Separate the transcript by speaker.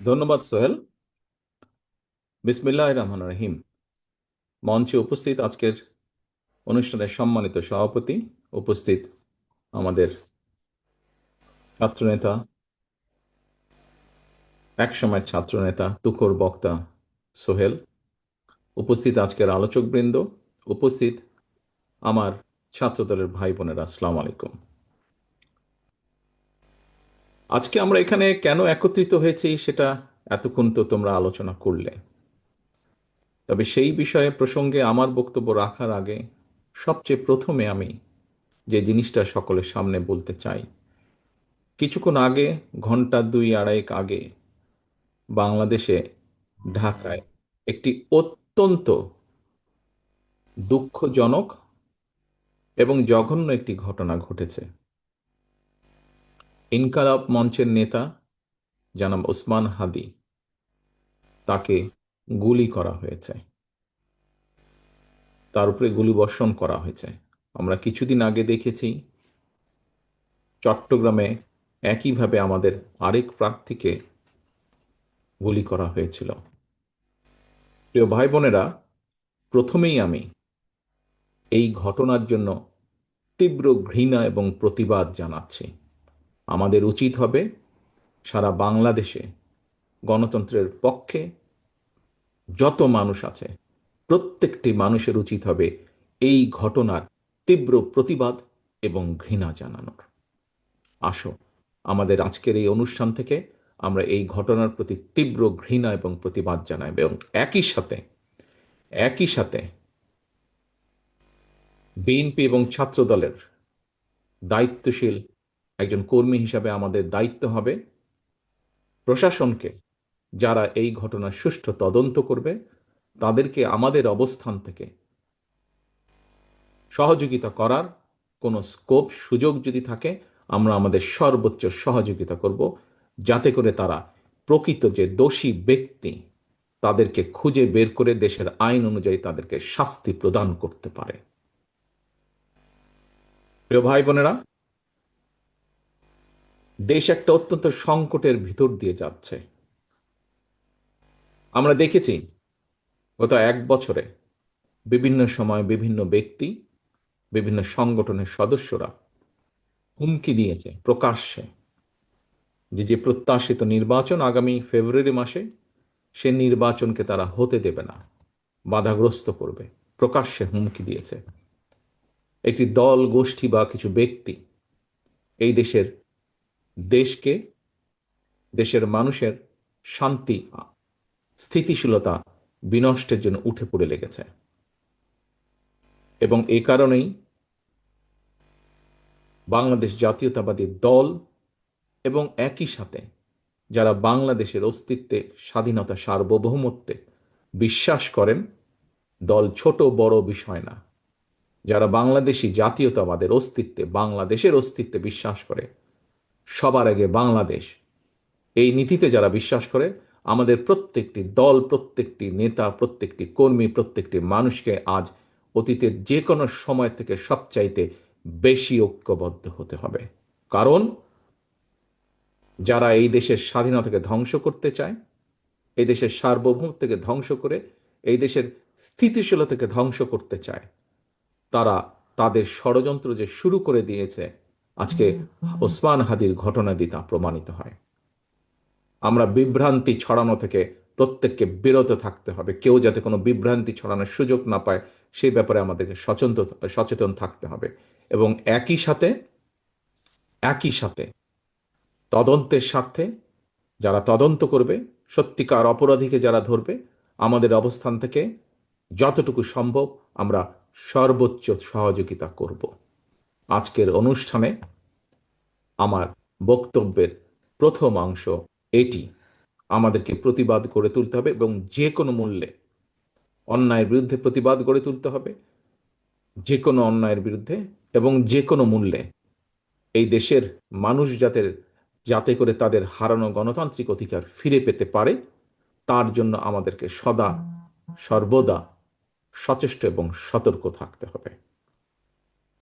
Speaker 1: ধন্যবাদ সোহেল। বিসমিল্লাহ রহমান রহিম। মঞ্চে উপস্থিত আজকের অনুষ্ঠানের সম্মানিত সভাপতি উপস্থিত আমাদের ছাত্রনেতা একসময় ছাত্রনেতা, তুখোর বক্তা সোহেল, উপস্থিত আজকের আলোচকবৃন্দ, উপস্থিত আমার ছাত্রদলের ভাই বোনেরা, আসসালামু আলাইকুম। আজকে আমরা এখানে কেন একত্রিত হয়েছি সেটা এতক্ষণ তো তোমরা আলোচনা করলে। তবে সেই বিষয়ে প্রসঙ্গে আমার বক্তব্য রাখার আগে সবচেয়ে প্রথমে আমি যে জিনিসটা সকলের সামনে বলতে চাই। কিছুক্ষণ আগে, ঘণ্টা দুই আড়াইক আগে বাংলাদেশে ঢাকায় একটি অত্যন্ত দুঃখজনক এবং জঘন্য একটি ঘটনা ঘটেছে। ইনকালাব মঞ্চের নেতা জানাব ওসমান হাদি, তাকে গুলি করা হয়েছে। তার উপরে গুলিবর্ষণ করা হয়েছে। আমরা কিছুদিন আগে দেখেছি, চট্টগ্রামে একইভাবে আমাদের আরেক প্রার্থীকে গুলি করা হয়েছিল। প্রিয় ভাই বোনেরা প্রথমেই আমি এই ঘটনার জন্য তীব্র ঘৃণা এবং প্রতিবাদ জানাচ্ছি। আমাদের উচিত হবে সারা বাংলাদেশে গণতন্ত্রের পক্ষে যত মানুষ আছে, প্রত্যেকটি মানুষের উচিত হবে এই ঘটনার তীব্র প্রতিবাদ এবং ঘৃণা জানানোর। আসো, আমাদের আজকের এই অনুষ্ঠান থেকে আমরা এই ঘটনার প্রতি তীব্র ঘৃণা এবং প্রতিবাদ জানাই এবং একই সাথে একই সাথে বিএনপি এবং ছাত্রদলের দায়িত্বশীল একজন কর্মী হিসাবে আমাদের দায়িত্ব হবে প্রশাসনকে যারা এই ঘটনার সুষ্ঠু তদন্ত করবে, তাদেরকে আমাদের অবস্থান থেকে সহযোগিতা করার কোনো স্কোপ, সুযোগ যদি থাকে, আমরা আমাদের সর্বোচ্চ সহযোগিতা করব, যাতে করে তারা প্রকৃত যে দোষী ব্যক্তি, তাদেরকে খুঁজে বের করে দেশের আইন অনুযায়ী তাদেরকে শাস্তি প্রদান করতে পারে। প্রিয় ভাই বোনেরা দেশ একটা অত্যন্ত সংকটের ভিতর দিয়ে যাচ্ছে। আমরা দেখেছি গত এক বছরে বিভিন্ন সময় বিভিন্ন ব্যক্তি, বিভিন্ন সংগঠনের সদস্যরা হুমকি দিয়েছে প্রকাশ্যে যে যে প্রত্যাশিত নির্বাচন আগামী ফেব্রুয়ারি মাসে সে নির্বাচনকে তারা হতে দেবে না, বাধাগ্রস্ত করবে, প্রকাশ্যে হুমকি দিয়েছে। একটি দল, গোষ্ঠী বা কিছু ব্যক্তি এই দেশের দেশকে, দেশের মানুষের শান্তি, স্থিতিশীলতা বিনষ্টের জন্য উঠে পড়ে লেগেছে। এবং এ কারণেই বাংলাদেশ জাতীয়তাবাদী দল এবং একই সাথে যারা বাংলাদেশের অস্তিত্বে, স্বাধীনতা, সার্বভৌমত্বে বিশ্বাস করেন, দল ছোট, বড় বিষয় না। যারা বাংলাদেশি জাতীয়তাবাদের অস্তিত্বে, বাংলাদেশের অস্তিত্বে বিশ্বাস করে সবার আগে বাংলাদেশ। এই নীতিতে যারা বিশ্বাস করে, আমাদের প্রত্যেকটি দল, প্রত্যেকটি নেতা, প্রত্যেকটি কর্মী, প্রত্যেকটি মানুষকে আজ অতীতের যে কোনো সময় থেকে সবচাইতে বেশি ঐক্যবদ্ধ হতে হবে। কারণ, যারা এই দেশের স্বাধীনতাকে ধ্বংস করতে চায়, এই দেশের সার্বভৌমত্বকে ধ্বংস করে, এই দেশের স্থিতিশীলতাকে ধ্বংস করতে চায়, তারা তাদের ষড়যন্ত্র যে শুরু করে দিয়েছে আজকে ওসমান হাদির ঘটনা দিয়ে তা প্রমাণিত হয়। আমরা বিভ্রান্তি ছড়ানো থেকে প্রত্যেককে বিরত থাকতে হবে। কেউ যাতে কোনো বিভ্রান্তি ছড়ানোর সুযোগ না পায় সেই ব্যাপারে আমাদেরকে সচেতন সচেতন থাকতে হবে। এবং একই সাথে একই সাথে তদন্তের স্বার্থে যারা তদন্ত করবে, সত্যিকার অপরাধীকে যারা ধরবে, আমাদের অবস্থান থেকে যতটুকু সম্ভব আমরা সর্বোচ্চ সহযোগিতা করব। আজকের অনুষ্ঠানে আমার বক্তব্যের প্রথম অংশ এটি। আমাদেরকে প্রতিবাদ করে তুলতে হবে এবং যে কোনো মূল্যে অন্যায়ের বিরুদ্ধে প্রতিবাদ গড়ে তুলতে হবে। যে কোনো অন্যায়ের বিরুদ্ধে এবং যে কোনো মূল্যে এই দেশের মানুষ যাতে যাতে করে তাদের হারানো গণতান্ত্রিক অধিকার ফিরে পেতে পারে, তার জন্য আমাদেরকে সদা, সর্বদা সচেষ্ট এবং সতর্ক থাকতে হবে।